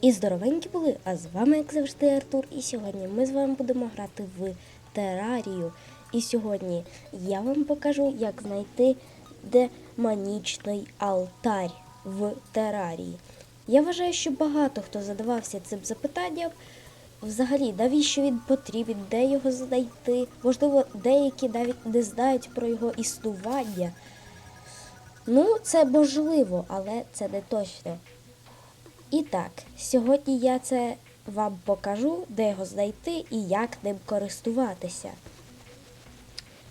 І здоровенькі були, а з вами, як завжди, Артур. І сьогодні ми з вами будемо грати в терарію. І сьогодні я вам покажу, як знайти демонічний алтарь в терарії. Я вважаю, що багато хто задавався цим запитанням. Взагалі, навіщо він потрібен, де його знайти? Можливо, деякі навіть не знають про його існування. Ну, це можливо, але це не точно. І так, сьогодні я це вам покажу, де його знайти і як ним користуватися.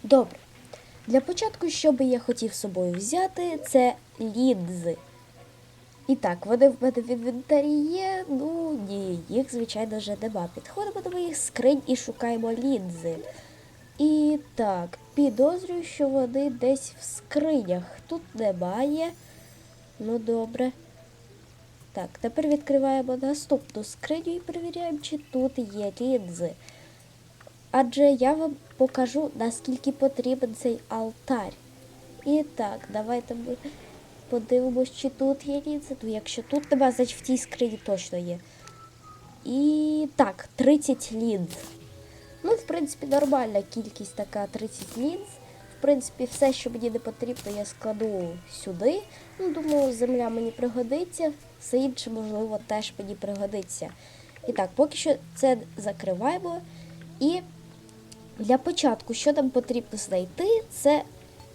Добре. Для початку, що би я хотів з собою взяти, це лінзи. І так, вони в мене в інвентарі є. Ну ні, їх, звичайно, вже нема. Підходимо до моїх скринь і шукаємо лінзи. І так, підозрюю, що вони десь в скринях. Тут немає. Ну, добре. Так, тепер відкриваємо наступну скриню і перевіряємо, чи тут є лінзи. Адже я вам покажу, наскільки потрібен цей алтарь. І так, давайте ми подивимось, чи тут є лінзи. Ну, якщо тут нема, значить в тій скрині точно є. І так, 30 лінз. Ну, в принципі, нормальна кількість така 30 лінз. В принципі, все, що мені не потрібно, я складу сюди. Ну, думаю, земля мені пригодиться, все інше, можливо, теж мені пригодиться. І так, поки що це закриваємо. І для початку, що нам потрібно знайти, це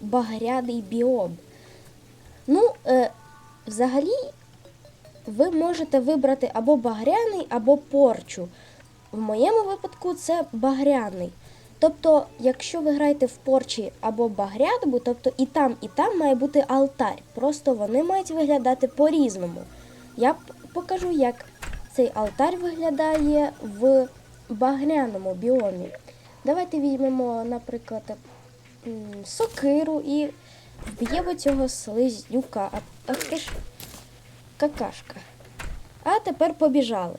багряний біом. Ну, е, взагалі, ви можете вибрати або багряний, або порчу. В моєму випадку це багряний. Тобто, якщо ви граєте в порчі або багряному, тобто і там, і там має бути алтарь. Просто вони мають виглядати по-різному. Я покажу, як цей алтарь виглядає в багряному біомі. Давайте візьмемо, наприклад, сокиру і вб'ємо цього слизнюка. Ах ти ж какашка. А тепер побіжали.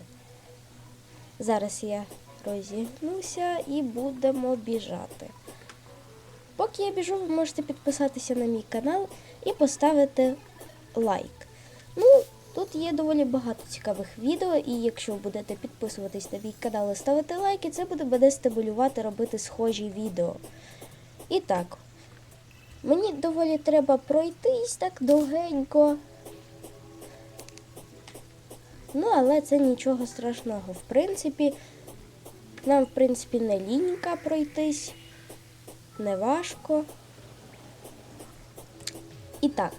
Зараз я розігнуся і будемо біжати. Поки я біжу, ви можете підписатися на мій канал і поставити лайк. Ну, тут є доволі багато цікавих відео, і якщо будете підписуватись на мій канал і ставити лайки, це буде мене стимулювати робити схожі відео. І так, мені доволі треба пройтись так довгенько. Ну, але це нічого страшного. В принципі, нам, в принципі, не лінька пройтись, не важко. І так,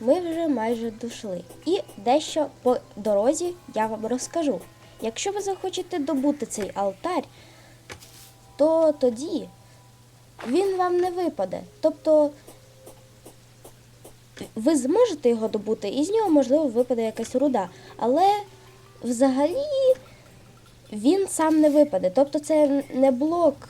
ми вже майже дійшли. І дещо по дорозі я вам розкажу. Якщо ви захочете добути цей алтарь, то тоді він вам не випаде. Тобто ви зможете його добути, і з нього, можливо, випаде якась руда. Але взагалі він сам не випаде. Тобто це не блок,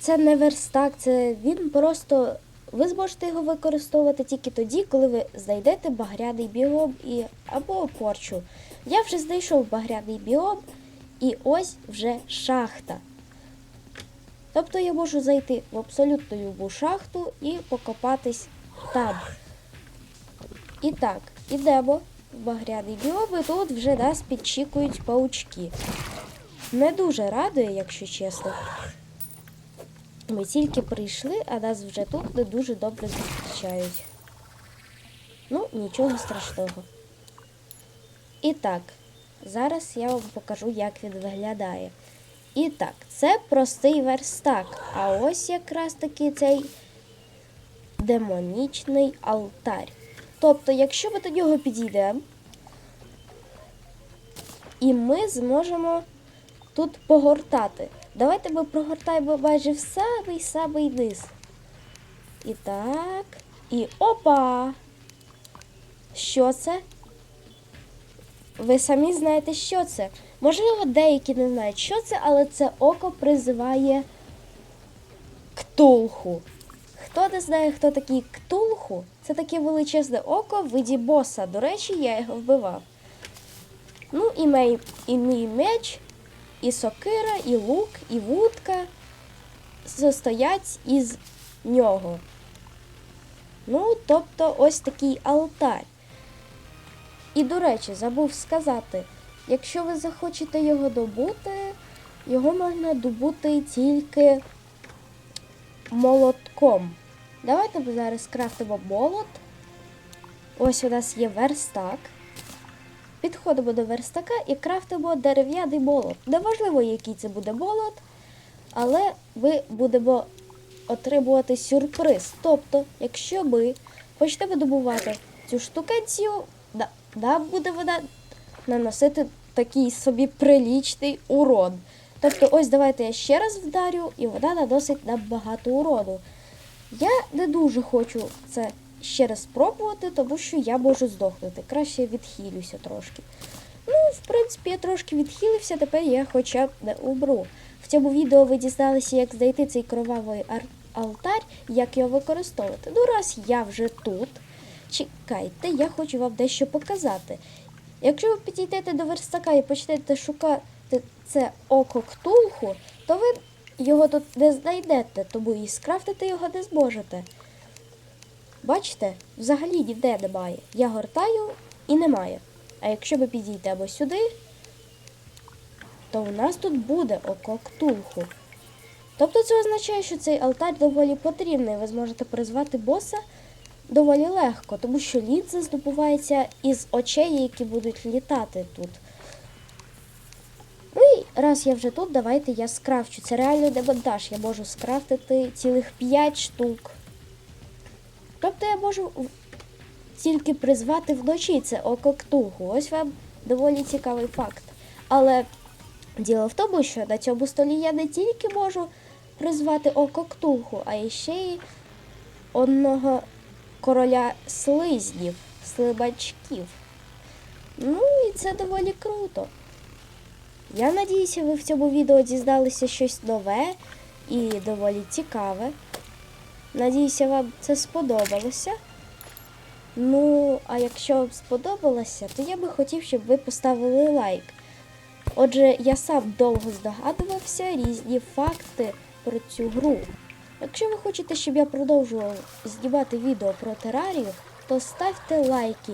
це не верстак, це він просто. Ви зможете його використовувати тільки тоді, коли ви знайдете багряний біом і, або порчу. Я вже знайшов багряний біом, і ось вже шахта. Тобто я можу зайти в абсолютно любу шахту і покопатись там. І так, ідемо багряний біом, тут вже нас підчікують паучки. Не дуже радує, якщо чесно. Ми тільки прийшли, а нас вже тут не дуже добре зустрічають. Ну, нічого страшного. І так, зараз я вам покажу, як він виглядає. І так, це простий верстак. А ось якраз таки цей демонічний алтарь. Тобто, якщо ми до нього підійдемо, і ми зможемо тут погортати. Давайте ми прогортаємо майже в самий-самий низ. І так. І опа! Що це? Ви самі знаєте, що це. Можливо, деякі не знають, що це, але це око призиває ктулху. Хто не знає, хто такий ктулху, це таке величезне око в виді боса. До речі, я його вбивав. Ну, і мій, і мій меч, і сокира, і лук, і вудка состоять із нього. Ну, тобто ось такий алтарь. І, до речі, забув сказати, якщо ви захочете його добути, його можна добути тільки молотком. Давайте ми зараз крафтимо молот. Ось у нас є верстак. Підходимо до верстака і крафтимо дерев'яний молот. Неважливо, який це буде молот, але ми будемо отримувати сюрприз. Тобто, якщо ми почнемо добувати цю штукенцію, нам буде вона наносити такий собі прилічний урон. Тобто, ось давайте я ще раз вдарю, і вона наносить нам багато урону. Я не дуже хочу це ще раз спробувати, тому що я можу здохнути. Краще відхилюся трошки. Ну, в принципі, я трошки відхилився, тепер я хоча б не умру. В цьому відео ви дізналися, як знайти цей кровавий ар- алтар, як його використовувати. Ну, раз я вже тут, чекайте, я хочу вам дещо показати. Якщо ви підійдете до верстака і почнете шукати це око ктулху, то ви його тут не знайдете, тому і скрафтити його не зможете. Бачите, взагалі ніде немає. Я гортаю і немає. А якщо ви підійдемо сюди, то у нас тут буде око ктулху. Тобто це означає, що цей алтар доволі потрібний. Ви зможете призвати боса доволі легко, тому що лінза здобувається із очей, які будуть літати тут. Раз я вже тут, давайте я скрафчу. Це реально демонтаж. Я можу скрафтити цілих 5 штук. Тобто я можу тільки призвати вночі це око ктулху. Ось вам доволі цікавий факт. Але діло в тому, що на цьому столі я не тільки можу призвати око ктулху, а ще й одного короля слизнів, слибачків. Ну і це доволі круто. Я надіюся, ви в цьому відео дізналися щось нове і доволі цікаве. Надіюся, вам це сподобалося. Ну, а якщо вам сподобалося, то я би хотів, щоб ви поставили лайк. Отже, я сам довго здогадувався різні факти про цю гру. Якщо ви хочете, щоб я продовжував знімати відео про терарію, то ставте лайки,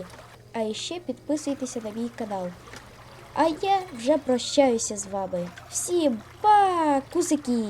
а ще підписуйтеся на мій канал. А я вже прощаюся з вами. Всім па, кусики!